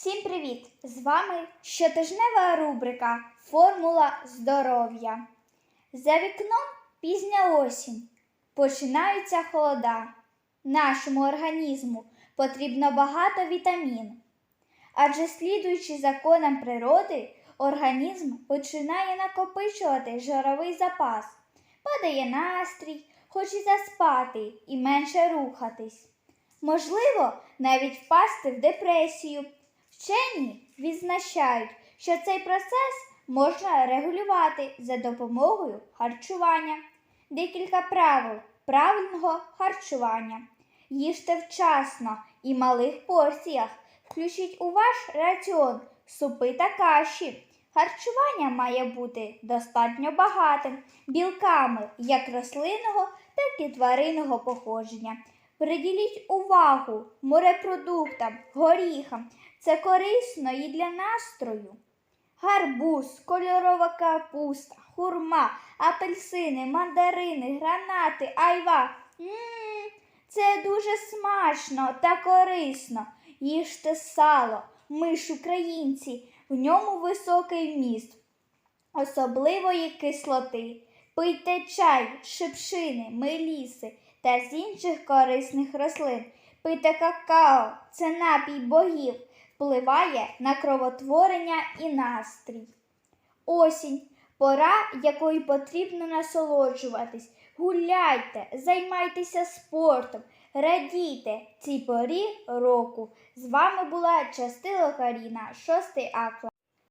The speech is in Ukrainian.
Всім привіт! З вами щотижнева рубрика Формула здоров'я. За вікном пізня осінь. Починаються холода. Нашому організму потрібно багато вітамін. Адже слідуючи законам природи, організм починає накопичувати жировий запас, падає настрій, хоче заспати і менше рухатись. Можливо, навіть впасти в депресію. Вчені відзначають, що цей процес можна регулювати за допомогою харчування. Декілька правил правильного харчування. Їжте вчасно і малих порціях. Включіть у ваш раціон супи та каші. Харчування має бути достатньо багатим білками як рослинного, так і тваринного походження. Приділіть увагу морепродуктам, горіхам. Це корисно і для настрою. Гарбуз, кольорова капуста, хурма, апельсини, мандарини, гранати, айва. Мм, це дуже смачно та корисно. Їжте сало, ми ж українці, в ньому високий вміст особливої кислоти. Пийте чай, шипшини, меліси та з інших корисних рослин. Пийте какао, це напій богів, впливає на кровотворення і настрій. Осінь пора, якою потрібно насолоджуватись. Гуляйте, займайтеся спортом, радійте цій порі року. З вами була Частило Каріна, 6 А.